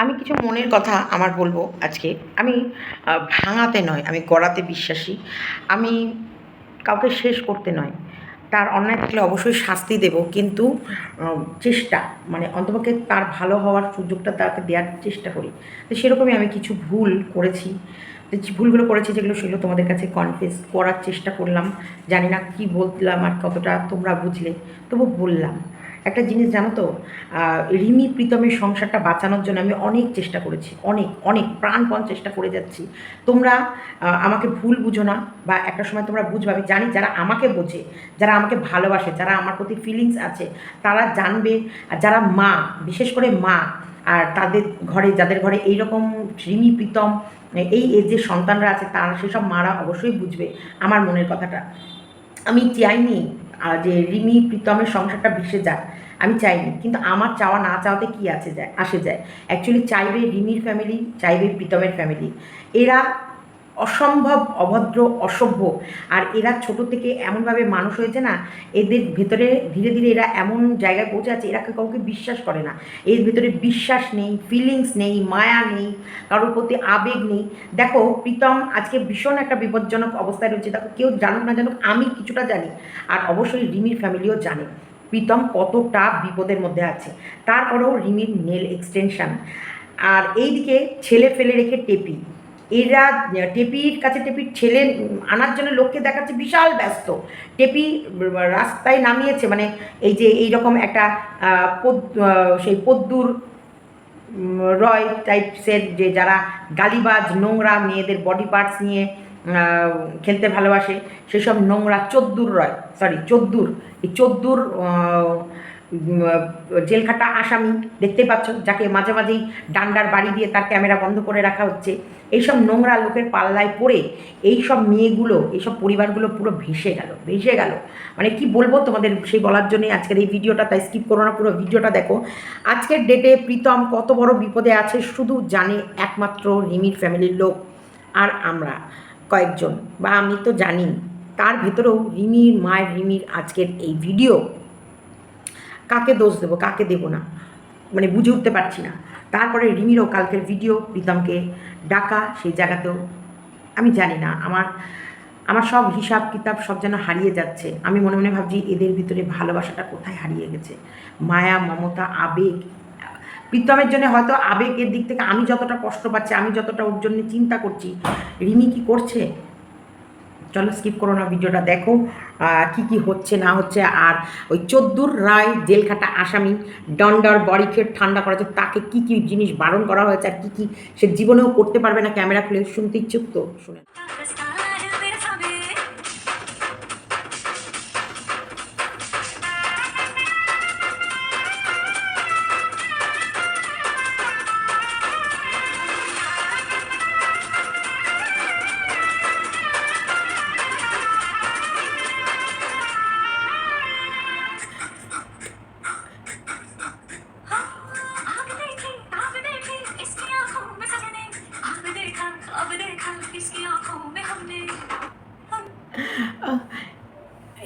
আমি কিছু মনের কথা আমার বলব আজকে। আমি ভাঙাতে নয়, আমি গড়াতে বিশ্বাসী। আমি কাউকে শেষ করতে নয়। তার অন্যায় থাকলে অবশ্যই শাস্তি দেব, কিন্তু চেষ্টা মানে অন্তপক্ষে তার ভালো হওয়ার সুযোগটা তাকে দেওয়ার চেষ্টা করি। তো সেরকমই আমি কিছু ভুল করেছি। ভুলগুলো করেছি যেগুলো সেগুলো তোমাদের কাছে কনফেস করার চেষ্টা করলাম। জানি না কি বললাম আর কতটা তোমরা বুঝলে, তবু বললাম। একটা জিনিস জানো তো? রিমি প্রীতমের সংসারটা বাঁচানোর জন্য আমি অনেক চেষ্টা করেছি, অনেক অনেক, প্রাণপণ চেষ্টা করে যাচ্ছি। তোমরা আমাকে ভুল বুঝো না বা একটা সময় তোমরা বুঝবে, আমি জানি যারা আমাকে বোঝে, যারা আমাকে ভালোবাসে, যারা আমার প্রতি ফিলিংস আছে, তারা জানবে যারা মা, বিশেষ করে মা, আর তাদের ঘরে, যাদের ঘরে এইরকম রিমি, প্রীতম, এই যে সন্তানরা আছে, তারা সেসব মারা অবশ্যই বুঝবে আমার মনের কথাটা। আমি চাইনি যে রিমি, প্রীতমের সংসারটা ভেসে যাক আমি চাইনি, কিন্তু আমার চাওয়া না চাওয়াতে কি আছে যায়, আসে যায়। অ্যাকচুয়ালি চাইবে রিমির ফ্যামিলি চাইবে প্রীতমের ফ্যামিলি এরা অসম্ভব, অভদ্র, অসভ্য। আর এরা ছোট থেকে এমনভাবে মানুষ হয়েছে না, এদের ভেতরে ধীরে ধীরে এরা এমন জায়গায় পৌঁছে আছে, এরা কেউ কাউকে বিশ্বাস করে না। এর ভেতরে বিশ্বাস নেই ফিলিংস নেই, মায়া নেই, কারোর প্রতি আবেগ নেই। দেখো, প্রীতম আজকে ভীষণ একটা বিপজ্জনক অবস্থায় রয়েছে। দেখো, কেউ জানুক না জানুক, আমি কিছুটা জানি। আর অবশ্যই রিমির ফ্যামিলিও জানে। প্রীতম কতটা বিপদের মধ্যে আছে। তারপরেও রিমির নেল এক্সটেনশন আর এইদিকে ছেলে ফেলে রেখে টেপি। এরা, টেপির কাছে টেপির ছেলে আনার জন্য লোককে দেখাচ্ছে বিশাল ব্যস্ত। টেপি রাস্তায় নামিয়েছে মানে এই যে এই রকম একটা সেই পদ্মুর রয় টাইপসের যে যারা গালিবাজ, নোংরা মেয়েদের বডি পার্টস নিয়ে খেলতে ভালোবাসে। সেসব নোংরা চোদ্দুর রয় সরি চোদ্দুর। এই চোদ্দুর জেলখাটা আসামি দেখতেই পাচ্ছ, যাকে মাঝে মাঝেই ডান্ডার বাড়ি দিয়ে তার ক্যামেরা বন্ধ করে রাখা হচ্ছে। এইসব নোংরা লোকের পাল্লায় পড়ে এইসব মেয়েগুলো, এইসব পরিবারগুলো পুরো ভেসে গেল ভেসে গেল। মানে কি বলব তোমাদের সেই বলার জন্যই আজকের এই ভিডিওটা, তাই স্কিপ করো না, পুরো ভিডিওটা দেখো। আজকের ডেটে প্রীতম কত বড় বিপদে আছে শুধু জানে একমাত্র রিমির ফ্যামিলির লোক আর আমরা। কয়েকজন, বা আমি তো জানি তার ভেতরেও রিমির মায়ের রিমির আজকের এই ভিডিও, কাকে দোষ দেবো, কাকে দেবো না মানে বুঝে উঠতে পারছি না। তারপরে রিমিরও কালকের ভিডিও, প্রীতমকে ডাকা, সেই জায়গাতেও আমি জানি না, আমার আমার সব হিসাব কিতাব সব যেন হারিয়ে যাচ্ছে। আমি মনে মনে ভাবছি এদের ভিতরে ভালোবাসাটা কোথায় হারিয়ে গেছে? মায়া, মমতা, আবেগ প্রীতমের জন্য হয়তো আবেগের দিক থেকে আমি যতটা কষ্ট পাচ্ছি, আমি যতটা ওর জন্য চিন্তা করছি, রিমি কি করছে? চলো স্কিপ করো না ভিডিওটা, দেখো কি কি হচ্ছে, না হচ্ছে, আর ওই চোদ্দুর রায় জেলখাটা আসামি, ডন্ডার বডি খেট ঠান্ডা করা হচ্ছে তাকে কি কি জিনিস বারণ করা হয়েছে আর কি কি সে জীবনেও করতে পারবে না, ক্যামেরা খুলে শুনতে ইচ্ছুক তো, শুনে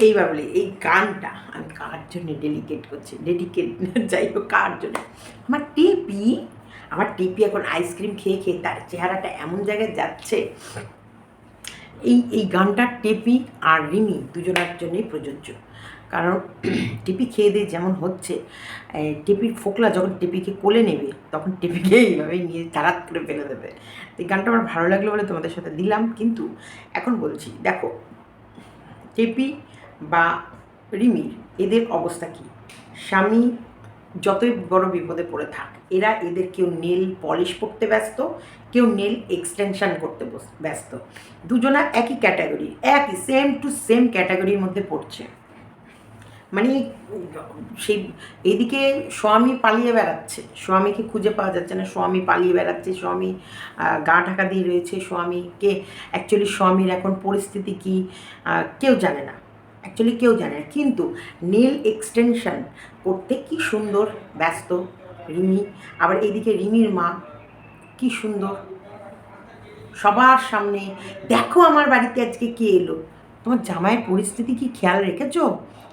এইবার বলি, এই গানটা আমি কার জন্য ডেডিকেট করছি? ডেডিকেট যাই হোক, কার জন্য? আমার টিপি আমার টিপি এখন আইসক্রিম খেয়ে খেয়ে তার চেহারাটা এমন জায়গায় যাচ্ছে। এই এই গানটা টেপি আর রিমি দুজনের জন্যই প্রযোজ্য। কারণ টিপি খেয়ে দিয়ে যেমন হচ্ছে টেপির ফোকলা যখন টেপিকে কোলে নেবে, তখন টেপিকে এইভাবে নিয়ে তারাত করে ফেলে দেবে। এই গানটা আমার ভালো লাগল বলে তোমাদের সাথে দিলাম, কিন্তু এখন বলছি, দেখো টেপি বা রিমির, এদের অবস্থা কি? স্বামী যতই বড় বিপদে পড়ে থাক, এরা এদের কেউ নেল পলিশ করতে ব্যস্ত, কেউ নেল এক্সটেনশান করতে ব্যস্ত। দুজনা একই ক্যাটাগরি, একই সেম টু সেম ক্যাটাগরির মধ্যে পড়ছে। মানে সেই এদিকে স্বামী পালিয়ে বেড়াচ্ছে। স্বামীকে খুঁজে পাওয়া যাচ্ছে না। স্বামী পালিয়ে বেড়াচ্ছে। স্বামী গা ঢাকা দিয়ে রয়েছে। স্বামীকে অ্যাকচুয়ালি স্বামীর এখন পরিস্থিতি কি কেউ জানে না। অ্যাকচুয়ালি কেউ জানে না। কিন্তু নেল এক্সটেনশন করতে কি সুন্দর, ব্যস্ত রিমি। আবার এইদিকে রিমির মা কি সুন্দর। সবার সামনে, দেখো আমার বাড়িতে আজকে কে এলো? তোমার জামাইয়ের পরিস্থিতি কি খেয়াল রেখেছো?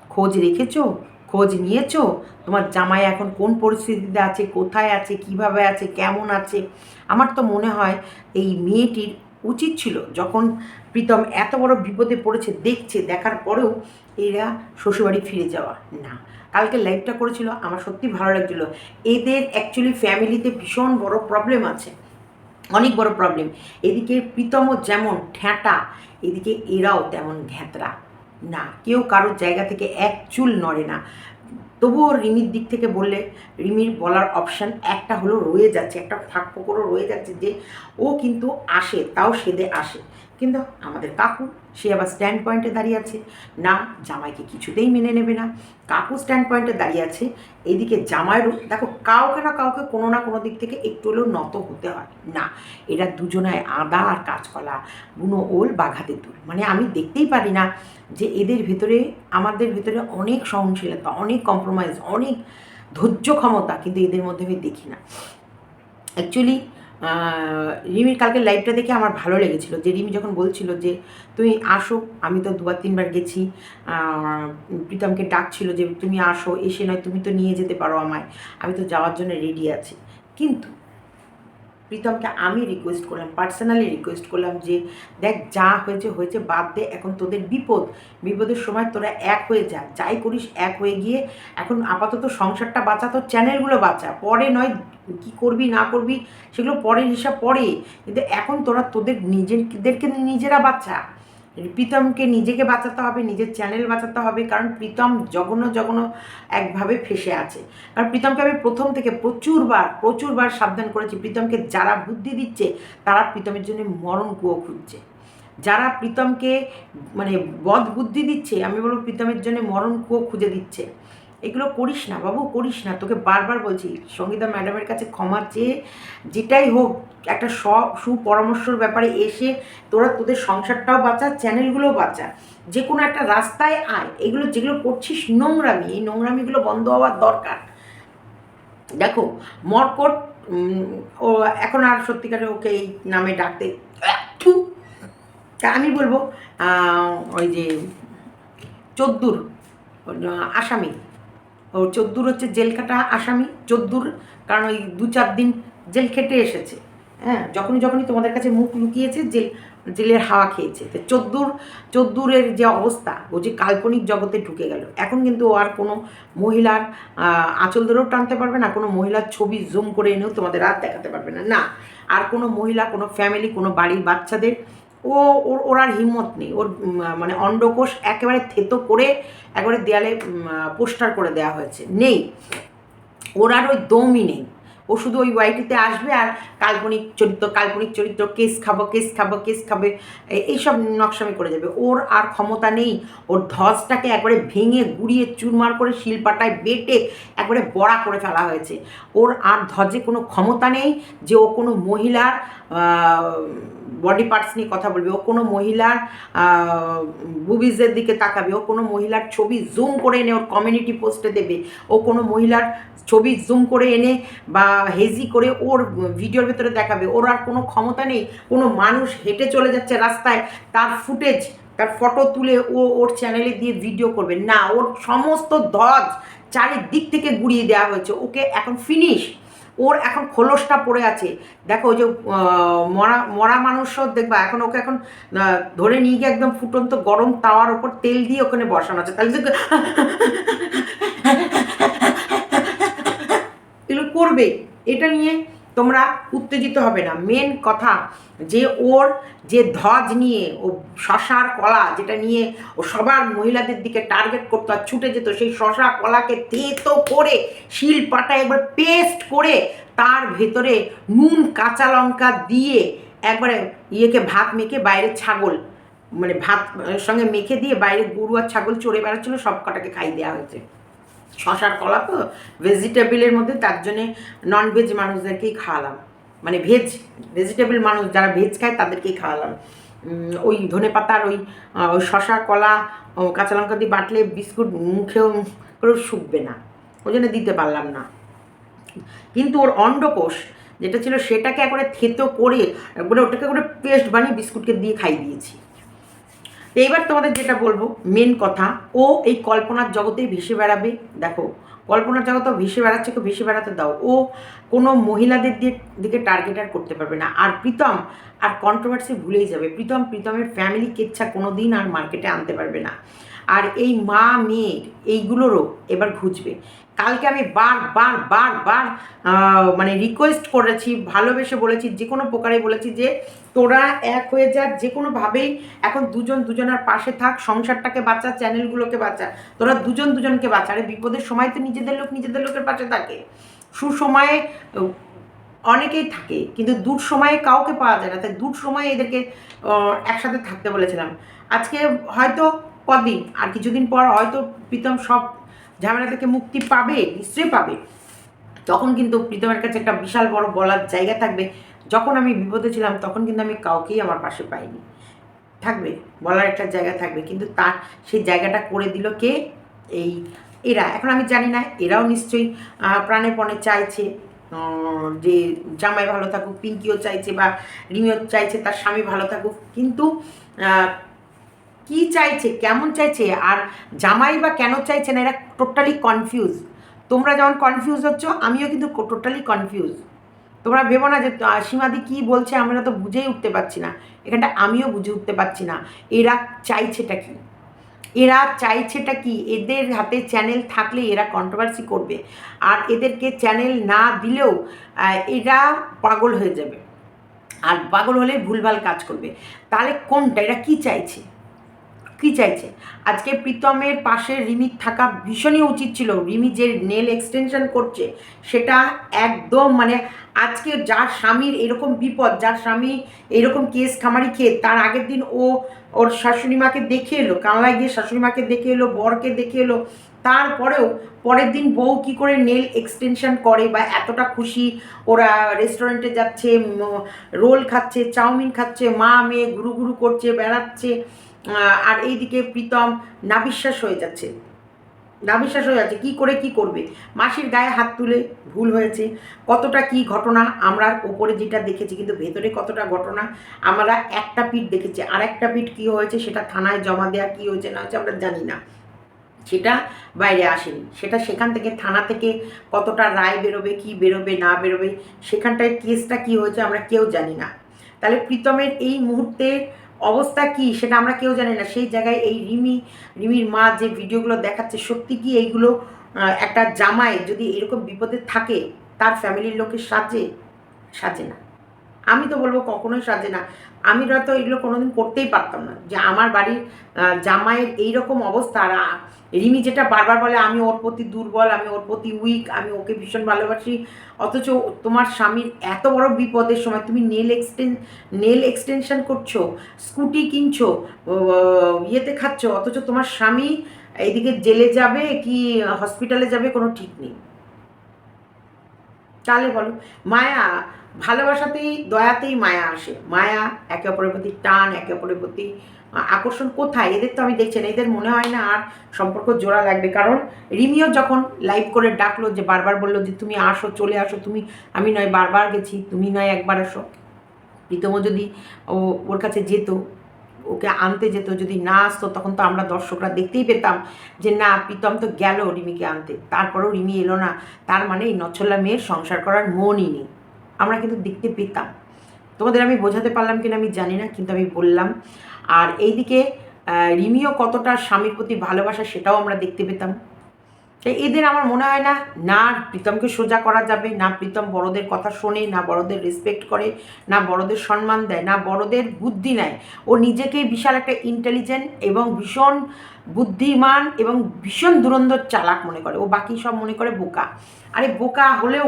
খোঁজ রেখেছো? খোঁজ নিয়েছো? তোমার জামাই এখন কোন পরিস্থিতিতে আছে? কোথায় আছে? কীভাবে আছে? কেমন আছে? আমার তো মনে হয় এই মেয়েটির উচিত ছিল যখন প্রীতম এত বড় বিপদে পড়েছে, দেখছে, দেখার পরেও এরা শ্বশুরবাড়ি ফিরে যাওয়া না। কালকে লাইভটা করেছিল, আমার সত্যি ভালো লাগছিল। এদের অ্যাকচুয়ালি ফ্যামিলিতে ভীষণ বড় প্রবলেম আছে। অনেক বড় প্রবলেম এদিকে প্রীতমও যেমন ঠ্যাঁটা, এদিকে এরাও তেমন ঘ্যাতরা। না, কেউ কারোর জায়গা থেকে এক চুল নড়ে না। তবুও রিমির দিক থেকে বললে রিমির বলার অপশান একটা হলো রয়ে যাচ্ছে, একটা ফাঁক ফোকরও রয়ে যাচ্ছে যে ও কিন্তু আসে, তাও সেদে আসে। কিন্তু আমাদের কাকু, সে আবার স্ট্যান্ড পয়েন্টে দাঁড়িয়ে আছে। না, জামাইকে কিছুতেই মেনে নেবে না। কাকু স্ট্যান্ড পয়েন্টে দাঁড়িয়ে আছে। এদিকে জামাইরও, দেখো, কাউকে না কাউকে কোনো না কোনো দিক থেকে একটু হলেও নত হতে হয়। না, এরা দুজনায় আদা আর কাঁচকলা, বুনো ওল বাঘাতে তুল মানে আমি দেখতেই পারি না যে এদের ভেতরে, আমাদের ভেতরে অনেক সহনশীলতা, অনেক কম্প্রোমাইজ অনেক ধৈর্য ক্ষমতা কিন্তু এদের মধ্যে আমি দেখি না। অ্যাকচুয়ালি রিমির কালকে লাইভটা দেখে আমার ভালো লেগেছিল। যে রিমি যখন বলছিল যে, তুমি আসো, আমি তো দুবার, তিনবার গেছি প্রীতমকে ডাকছিল যে, তুমি আসো, এসে নয়, তুমি তো নিয়ে যেতে পারো আমায়, আমি তো যাওয়ার জন্য রেডি আছি। কিন্তু প্রীতমকে আমি রিকোয়েস্ট করলাম পার্সোনালি রিকোয়েস্ট করলাম যে, দেখ, যা হয়েছে হয়েছে, বাদ দে, এখন তোদের বিপদ। বিপদের সময় তোরা এক হয়ে যা, যাই করিস এক হয়ে গিয়ে, এখন আপাতত সংসারটা বাঁচা, তোর চ্যানেলগুলো বাঁচা। পরে নয় কি করবি, না করবি, সেগুলো পরের হিসাব পরে। কিন্তু এখন তোরা তোদের নিজেদেরকে নিজেরা বাঁচা প্রীতমকে নিজেকে বাঁচাতে হবে, নিজের চ্যানেল বাঁচাতে হবে, কারণ প্রীতম জঘন্য জঘন্য একভাবে ফেসে আছে। কারণ প্রীতমকে আমি প্রথম থেকে প্রচুরবার প্রচুরবার সাবধান করেছি। প্রীতমকে যারা বুদ্ধি দিচ্ছে, তারা প্রীতমের জন্য মরণ কুয়ো খুঁজছে। যারা প্রীতমকে মানে বদ বুদ্ধি দিচ্ছে, আমি বলব প্রীতমের জন্য মরণ কুয়ো খুঁজে দিচ্ছে। এগুলো করিস না বাবু, করিস না। তোকে বারবার বলছি, সঙ্গীতা ম্যাডামের কাছে ক্ষমা চেয়ে যেটাই হোক, একটা স, সুপরামর্শর ব্যাপারে এসে তোরা তোদের সংসারটাও বাঁচা, চ্যানেলগুলোও বাঁচা। যে কোনো একটা রাস্তায় আয়। এগুলো যেগুলো করছিস নোংরামি, এই নোংরামিগুলো বন্ধ হওয়ার দরকার। দেখো, মর্কট ও এখন আর সত্যিকারে ওকে এই নামে ডাকতে। তা আমি বলব ওই যে চোদ্দুর আসামি। ও চোদ্দুর হচ্ছে জেল কাটা আসামি, চোদ্দুর, কারণ ওই দু চার দিন জেল খেটে এসেছে। হ্যাঁ যখনই যখনই তোমাদের কাছে মুখ লুকিয়েছে, জেল, জেলের হাওয়া খেয়েছে। তো চোদ্দুর, চোদ্দুরের যে অবস্থা, ও যে কাল্পনিক জগতে ঢুকে গেল। এখন কিন্তু ও আর কোনো মহিলার আঁচল ধরেও টানতে পারবে না, কোনো মহিলার ছবি জুম করে এনেও তোমাদের আর দেখাতে পারবে না। না, আর কোনো মহিলা, কোনো ফ্যামিলি কোনো বাড়ির বাচ্চাদের ও, ওর ওর আর হিম্মত নেই। ওর মানে অন্ডকোষ একেবারে থেতো করে একেবারে দেয়ালে পোস্টার করে দেওয়া হয়েছে। নেই। ওর আর ওই দমই নেই। ও শুধু ওই ওয়াইটিতে আসবে আর কাল্পনিক চরিত্র কাল্পনিক চরিত্র, কেস খাব কেস খাব, কেস খাবে এইসব নকশামি করে যাবে। ওর আর ক্ষমতা নেই। ওর ধসটাকে একবারে ভেঙে, গুড়িয়ে, চুরমার করে, শিলপাটায় বেটে একবারে বড়া করে ফেলা হয়েছে। ওর আর ধ্বজে কোনো ক্ষমতা নেই যে ও কোনো মহিলার বডি পার্টস নিয়ে কথা বলবে। ও কোনো মহিলার বুবিজের দিকে তাকাবে। ও কোনো মহিলার ছবি জুম করে এনে ওর কমিউনিটি পোস্টে দেবে। ও কোনো মহিলার ছবি জুম করে এনে বা হেজি করে ওর ভিডিওর ভেতরে দেখাবে। ওর আর কোনো ক্ষমতা নেই। কোনো মানুষ হেঁটে চলে যাচ্ছে রাস্তায়। তার ফুটেজ, তার ফটো তুলে ও ওর চ্যানেলে দিয়ে ভিডিও করবে। না, ওর সমস্ত ধজ চারিদিক থেকে গুড়িয়ে দেওয়া হয়েছে। ওকে এখন ফিনিশ ওর এখন খোলসটা পড়ে আছে। দেখো ওই যে মরা মরা মানুষও দেখবা, এখন ওকে এখন ধরে নিয়ে গিয়ে একদম ফুটন্ত গরম তাওয়ার ওপর তেল দিয়ে ওখানে বসানো আছে। তাহলে করবে, এটা নিয়ে তোমরা উত্তেজিত হবে না। মেন কথা, যে ওর যে ধ্বজ নিয়ে, ও শশার কলা যেটা নিয়ে ও সবার মহিলাদের দিকে টার্গেট করতো আর ছুটে যেত, সেই শশা কলাকে তেতো করে, শিল পাটায় একবার পেস্ট করে তার ভেতরে নুন, কাঁচা লঙ্কা দিয়ে একবারে ইয়েকে ভাত মেখে বাইরে ছাগল মানে ভাত সঙ্গে মেখে দিয়ে বাইরে গরু আর ছাগল চড়ে বেড়াচ্ছিলো সব কটাকে খাই দেওয়া হয়েছে। শশার কলা তো ভেজিটেবিলের মধ্যে তার জন্যে নন ভেজ মানুষদেরকেই খাওয়ালাম। মানে ভেজ ভেজিটেবল মানুষ যারা ভেজ খায় তাদেরকেই খাওয়ালাম। ওই ধনে পাতার ওই ওই শশা কলা কাঁচা লঙ্কা দিয়ে বাটলে বিস্কুট মুখেও করেও শুকবে না। ওই জন্য দিতে পারলাম না। কিন্তু ওর অন্ডকোষ যেটা ছিল সেটাকে একবারে থেতো করে একবারে ওটাকে করে পেস্ট বানিয়ে বিস্কুটকে দিয়ে খাই দিয়েছি। তো এইবার তোমাদের যেটা বলব মেন কথা, ও এই কল্পনার জগতেই ভেসে বেড়াবে। দেখো, কল্পনার জগতেও ভেসে বেড়াচ্ছে, কেউ ভেসে বেড়াতে দাও। ও কোনো মহিলাদের দিয়ে, দিকে টার্গেট আর করতে পারবে না। আর প্রীতম, আর কন্ট্রোভার্সি ভুলেই যাবে। প্রীতম, প্রীতমের ফ্যামিলি কেচ্ছা কোনো দিন আর মার্কেটে আনতে পারবে না। আর এই মা মেয়ের এইগুলোরও এবার ঘুচবে। কালকে আমি বার বার বার বার মানে রিকোয়েস্ট করেছি, ভালোবেসে বলেছি, যে কোনো প্রকারে বলেছি যে তোরা এক হয়ে যা, যে কোনোভাবেই এখন দুজন, দুজনের পাশে থাক, সংসারটাকে বাঁচা চ্যানেলগুলোকে বাঁচা, তোরা দুজন, দুজনকে বাঁচা। আরে বিপদের সময় তো নিজেদের লোক নিজেদের লোকের পাশে থাকে। সুসময়ে অনেকেই থাকে, কিন্তু দূর সময়ে কাউকে পাওয়া যায় না। তাই দূর সময়ে এদেরকে একসাথে থাকতে বলেছিলাম। আজকে হয়তো কদিন, আর কিছুদিন পর হয়তো প্রীতম সব ঝামেলা থেকে মুক্তি পাবে, নিশ্চয়ই পাবে। তখন কিন্তু প্রীতমের কাছে একটা বিশাল বড় বলার জায়গা থাকবে। যখন আমি বিপদে ছিলাম, তখন কিন্তু আমি কাউকেই আমার পাশে পাইনি। থাকবে, বলার একটা জায়গা থাকবে। কিন্তু তার, সেই জায়গাটা করে দিল কে? এই, এরা। এখন আমি জানি না, এরাও নিশ্চয়ই প্রাণে পণে চাইছে। যে জামাই ভালো থাকুক, পিঙ্কিও চাইছে বা রিমিও চাইছে, তার স্বামী ভালো থাকুক। কিন্তু কি চাইছে, কেমন চাইছে, আর জামাই বা কেন চাইছে না, এরা টোটালি কনফিউজ তোমরা যেমন কনফিউজ হচ্ছ, আমিও কিন্তু টোটালি কনফিউজ তোমরা ভেবো না যে সীমাদি কী বলছে, আমরা তো বুঝেই উঠতে পারছি না। এখানটা আমিও বুঝে উঠতে পারছি না। এরা চাইছেটা কি? এরা চাইছেটা কি? এদের হাতে চ্যানেল থাকলে এরা কন্ট্রোভার্সি করবে। আর এদেরকে চ্যানেল না দিলেও এরা পাগল হয়ে যাবে। আর পাগল হলে ভুলভাল কাজ করবে। তাহলে কোনটা? এরা কি চাইছে? কি চাইছে? আজকে প্রীতমের পাশে রিমির থাকা ভীষণই উচিত ছিল। রিমি যে নেল এক্সটেনশন করছে, সেটা একদম মানে আজকে যার স্বামীর এরকম বিপদ, যার স্বামী এরকম কেস খামারি খেয়ে, তার আগের দিন ও ওর শাশুড়ি মাকে দেখে এলো কানলায় গিয়ে শাশুড়ি মাকে দেখে এলো, বরকে দেখে এলো, তারপরেও পরের দিন বউ কি করে নেল এক্সটেনশন করে বা এতটা খুশি, ওরা রেস্টুরেন্টে যাচ্ছে রোল খাচ্ছে, চাউমিন খাচ্ছে মা মেয়ে গুরু গুরু করছে, বেড়াচ্ছে আর এইদিকে প্রীতম নাবিশ্বাস হয়ে যাচ্ছে। নাবিশ্বাস হয়ে যাচ্ছে, কি করে কি করবে? মাসির গায়ে হাত তুলে ভুল হয়েছে। কতটা কি ঘটনা আমরা ওপরে যেটা দেখেছি, কিন্তু ভেতরে কতটা ঘটনা আমরা একটা পিঠ দেখেছি। আর একটা পিঠ কী হয়েছে, সেটা থানায় জমা দেওয়া কী হয়েছে না হয়েছে আমরা জানি না। সেটা বাইরে আসেনি। সেটা সেখান থেকে, থানা থেকে কতটা রায় বেরোবে, কি বেরোবে, না বেরোবে, সেখানটায় কেসটা কি হয়েছে আমরা কেউ জানি না। তাহলে প্রীতমের এই মুহূর্তে অবস্থা কি সেটা আমরা কেউ জানি না। সেই জায়গায় এই রিমি, রিমির মা যে ভিডিওগুলো দেখাচ্ছে, সত্যি কি এইগুলো একটা জামায় যদি এরকম বিপদে থাকে, তার ফ্যামিলির লোকের সাজে? সাজে না। আমি তো বলব কখনোই সাজে না। আমি হয়তো এগুলো কোনোদিন করতেই পারতাম না। যে আমার বাড়ির জামাইয়ের এইরকম অবস্থা, আর রিমি যেটা বারবার বলে, আমি ওর প্রতি দুর্বল, আমি ওর প্রতি উইক আমি ওকে ভীষণ ভালোবাসি। অথচ তোমার স্বামীর এত বড় বিপদের সময় তুমি নেল এক্সটেন নেল এক্সটেনশন করছ, স্কুটি কিনছো ইয়েতে খাচ্ছ, অথচ তোমার স্বামী এইদিকে জেলে যাবে কি হসপিটালে যাবে কোনো ঠিক নেই। তাহলে বলো, মায়া ভালোবাসাতেই, দয়াতেই মায়া আসে। মায়া, একে অপরের প্রতি টান, একে অপরের প্রতি আকর্ষণ কোথায়? এদের তো আমি দেখছি না। এদের মনে হয় না আর সম্পর্ক জোড়া লাগবে। কারণ রিমিও যখন লাইভ করে ডাকলো যে, বারবার বলল যে, তুমি আসো, চলে আসো, তুমি, আমি নয়, বারবার গেছি, তুমি নয়, একবার আসো। প্রীতমও যদি ও, ওর কাছে যেত, ওকে আনতে যেত, যদি না আসতো, তখন তো আমরা দর্শকরা দেখতেই পেতাম যে, না, প্রীতম তো গেল রিমিকে আনতে। তারপরেও রিমি এলো না। তার মানে এই নচ্ছলা মেয়ের সংসার করার মনই নেই। আমরা কিন্তু দেখতে পেতাম। তোমাদের আমি বোঝাতে পারলাম কিনা আমি জানি না, কিন্তু আমি বললাম। আর এইদিকে রিমিও কতটা স্বামীর প্রতি ভালোবাসা সেটাও আমরা দেখতে পেতাম। তাই এদের আমার মনে হয় না না প্রীতমকে সোজা করা যাবে, না প্রীতম বড়দের কথা শোনে, না বড়দের রেসপেক্ট করে, না বড়দের সম্মান দেয়, না বড়দের বুদ্ধি নেয়। ও নিজেকে বিশাল একটা ইন্টেলিজেন্ট এবং ভীষণ বুদ্ধিমান এবং ভীষণ দুরন্ধর চালাক মনে করে। ও বাকি সব মনে করে বোকা। আরে বোকা হলেও,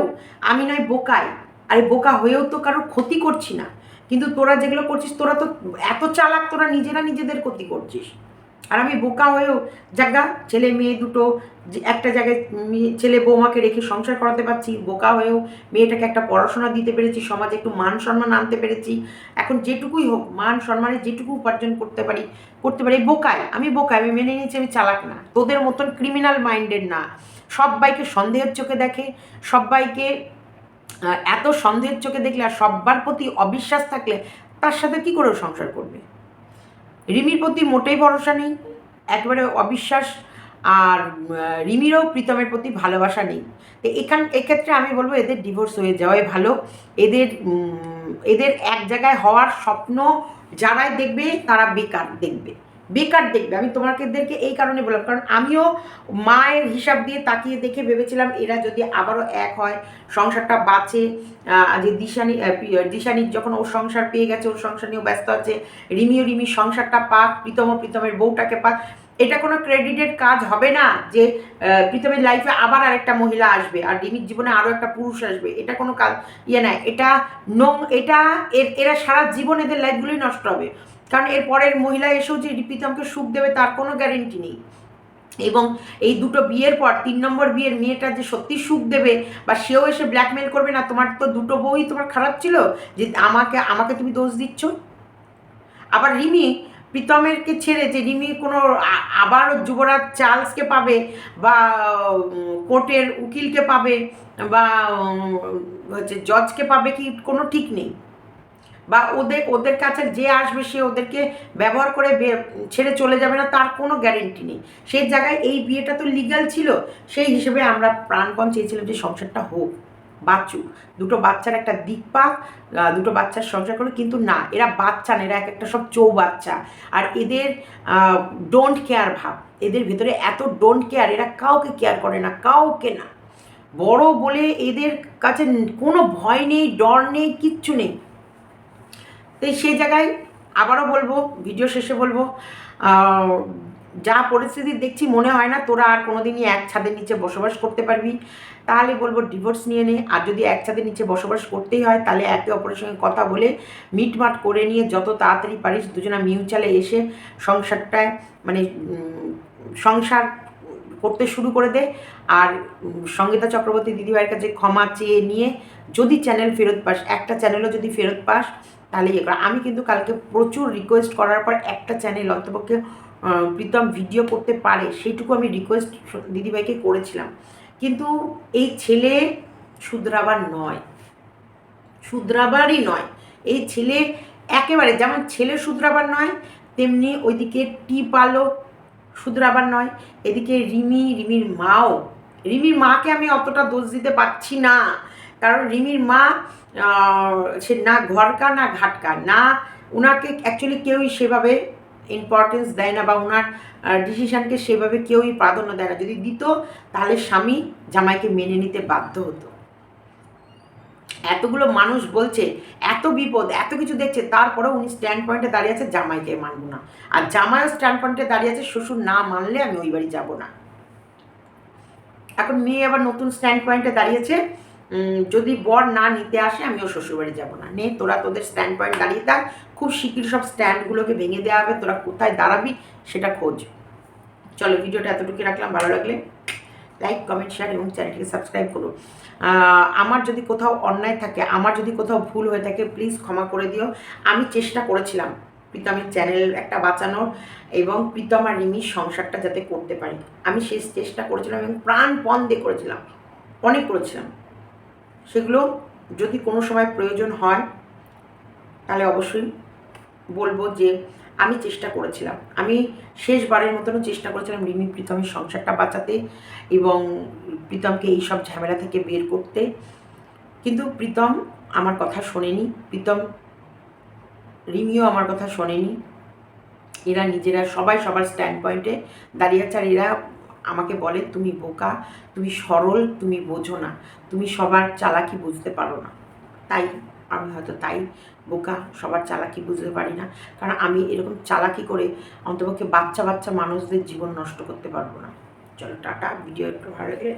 আমি নয় বোকাই। আরে বোকা, হয়েও তো কারোর ক্ষতি করছি না। কিন্তু তোরা যেগুলো করছিস, তোরা তো এত চালাক, তোরা নিজেরা নিজেদের ক্ষতি করছিস। আর আমি বোকা হয়েও জায়গা ছেলে মেয়ে দুটো একটা জায়গায় ছেলে বৌমাকে রেখে সংসার করাতে পারছি, বোকা হয়েও মেয়েটাকে একটা পড়াশোনা দিতে পেরেছি, সমাজে একটু মান সম্মান আনতে পেরেছি। এখন যেটুকুই হোক, মান সম্মানে যেটুকু উপার্জন করতে পারি করতে পারি বোকায় আমি বোকায় আমি মেনে নিয়েছি, আমি চালাক না। তোদের মতন ক্রিমিনাল মাইন্ডেড না। সবাইকে সন্দেহের চোখে দেখে সবাইকে এত সন্দেহের চোখে দেখলে আর সব্বার প্রতি অবিশ্বাস থাকলে তার সাথে কি করে সংসার করবে? রিমির প্রতি মোটেই ভরসা নেই, একেবারে অবিশ্বাস, আর রিমিরও প্রীতমের প্রতি ভালোবাসা নেই। তো এখান, এক্ষেত্রে আমি বলব এদের ডিভোর্স হয়ে যাওয়াই ভালো। এদের এদের এক জায়গায় হওয়ার স্বপ্ন যারাই দেখবে, তারা বেকার দেখবে। বেকার দেখবে। আমি তোমাদেরকে এই কারণে বললাম, কারণ আমিও মায়ের হিসাব দিয়ে তাকিয়ে দেখে ভেবেছিলাম এরা যদি আবারও এক হয়, সংসারটা বাঁচে যে দিশানি দিশানির যখন ওর সংসার পেয়ে গেছে, ওর সংসার নিয়েও ব্যস্ত আছে, রিমিও রিমির সংসারটা পাক, প্রীতম প্রীতমের বউটাকে পাক, এটা কোনো ক্রেডিটের কাজ হবে না যে প্রীতমের লাইফে আবার আরেকটা মহিলা আসবে আর রিমির জীবনে আরও একটা পুরুষ আসবে। এটা কোনো কাজ ইয়ে নয় এটা নোং, এটা এরা সারা জীবন এদের লাইফগুলোই নষ্ট হবে। কারণ এর পরের মহিলা এসেও যে প্রীতমকে সুখ দেবে, তার কোনো গ্যারেন্টি নেই। এবং এই দুটো বিয়ের পর, তিন নম্বর বিয়ের মেয়েটা যে সত্যি সুখ দেবে বা সেও এসে ব্ল্যাকমেল করবে না, তোমার তো দুটো বউই তোমার খারাপ ছিল, যে আমাকে আমাকে তুমি দোষ দিচ্ছ। আবার রিমি প্রীতমেরকে ছেড়ে যে রিমি কোনো আবার যুবরাজ চার্লসকে পাবে বা কোর্টের উকিলকে পাবে বা হচ্ছে জজকে পাবে কি কোনো ঠিক নেই। বা ওদের ওদের কাছে যে আসবে সে ওদেরকে ব্যবহার করে ছেড়ে চলে যাবে না, তার কোনো গ্যারেন্টি নেই। সেই জায়গায় এই বিয়েটা তো লিগ্যাল ছিল, সেই হিসেবে আমরা প্রাণপণ চেয়েছিলাম যে সংসারটা হোক বাচ্চুক দুটো বাচ্চার একটা দিক পাক দুটো বাচ্চার সংসার করে কিন্তু না, এরা বাচ্চা না, এরা এক একটা সব চৌ বাচ্চা আর এদের ডোন্ট কেয়ার ভাব, এদের ভিতরে এত ডোন্ট কেয়ার এরা কাউকে কেয়ার করে না, কাউকে না। বড় বলে এদের কাছে কোনো ভয় নেই, ডর নেই, কিচ্ছু নেই। তো সেই জায়গায় আবারও বলব ভিডিও শেষে বলব যা পরিস্থিতি দেখছি মনে হয় না তোরা আর কোনোদিনই এক ছাদের নিচে বসবাস করতে পারবি। তাহলে বলব ডিভোর্স নিয়ে নে, আর যদি এক ছাদের নিচে বসবাস করতেই হয় তাহলে একে অপরের সঙ্গে কথা বলে মিটমাট করে নিয়ে যত তাড়াতাড়ি পারিস দুজনা মিউচালে এসে সংসারটায় মানে সংসার করতে শুরু করে দে। আর সঙ্গীতা চক্রবর্তী দিদিভাইয়ের কাছে ক্ষমা চেয়ে নিয়ে যদি চ্যানেল ফেরত পাস, একটা চ্যানেলও যদি ফেরত পাস তাহলে ইয়ে কর। আমি কিন্তু কালকে প্রচুর রিকোয়েস্ট করার পর একটা চ্যানেল অন্তপক্ষে প্রীতম ভিডিও করতে পারে, সেইটুকু আমি রিকোয়েস্ট দিদিভাইকে করেছিলাম। কিন্তু এই ছেলে শুধরাবার নয়, শুধরাবারই নয়। এই ছেলে একেবারে যেমন ছেলে শুধরাবার নয়, তেমনি ওইদিকে টিপ আলো শুধরাবার নয়, এদিকে রিমি, রিমির মাও, রিমির মাকে আমি অতটা দোষ দিতে পারছি না। কারণ রিমির মা সে না ঘরকা, না ঘাটকা, না ওনাকে অ্যাকচুয়ালি কেউই সেভাবে ইম্পর্টেন্স দেয় না বা ওনার ডিসিশানকে সেভাবে কেউই প্রাধান্য দেয় না। যদি দিত, তাহলে স্বামী জামাইকে মেনে নিতে বাধ্য হতো। এতগুলো মানুষ বলছে, এত বিপদ, এত কিছু দেখছে, তারপরেও উনি স্ট্যান্ড পয়েন্টে দাঁড়িয়ে আছে জামাইকে মানবো না। আর জামাইও স্ট্যান্ড পয়েন্টে দাঁড়িয়ে আছে, শ্বশুর না মানলে আমি ওই বাড়ি যাব না। এখন মেয়ে আবার নতুন স্ট্যান্ড পয়েন্টে দাঁড়িয়েছে যদি বর না নিতে আসে, আমিও শ্বশুরবাড়ি যাব না। নে, তোরা তোদের স্ট্যান্ড পয়েন্ট দাঁড়িয়ে থাক। খুব শীঘ্র সব স্ট্যান্ডগুলোকে ভেঙে দেওয়া হবে। তোরা কোথায় দাঁড়াবি, সেটা খোঁজ। চলো, ভিডিওটা এতটুকু রাখলাম। ভালো লাগলে লাইক কমেন্ট শেয়ার এবং চ্যানেলটিকে সাবস্ক্রাইব করো। আমার যদি কোথাও অন্যায় থাকে, আমার যদি কোথাও ভুল হয়ে থাকে প্লিজ ক্ষমা করে দিও। আমি চেষ্টা করেছিলাম প্রীতমের চ্যানেল একটা বাঁচানোর এবং প্রীতম আর রিমির সংসারটা যাতে করতে পারি। আমি শেষ চেষ্টা করেছিলাম এবং প্রাণপণ দিয়ে করেছিলাম। অনেক করেছিলাম। সেগুলো যদি কোনো সময় প্রয়োজন হয়, তাহলে অবশ্যই বলব যে আমি চেষ্টা করেছিলাম। আমি শেষবারের মতনও চেষ্টা করেছিলাম রিমি প্রীতমের সংসারটা বাঁচাতে এবং প্রীতমকে এই সব ঝামেলা থেকে বের করতে। কিন্তু প্রীতম আমার কথা শোনেনি, প্রীতম রিমিও আমার কথা শোনেনি। এরা নিজেরা সবাই সবার স্ট্যান্ড পয়েন্টে দাঁড়িয়ে আছে আর এরা আমাকে বলে, তুমি বোকা, তুমি সরল, তুমি বোঝো না। তুমি সবার চালাকি বুঝতে পারো না। তাই আমি হয়তো তাই বোকা, সবার চালাকি বুঝতে পারি না। কারণ আমি এরকম চালাকি করে অন্তপক্ষে বাচ্চা বাচ্চা মানুষদের জীবন নষ্ট করতে পারব না। চলো টাটা, ভিডিও একটু ভালো লাগলে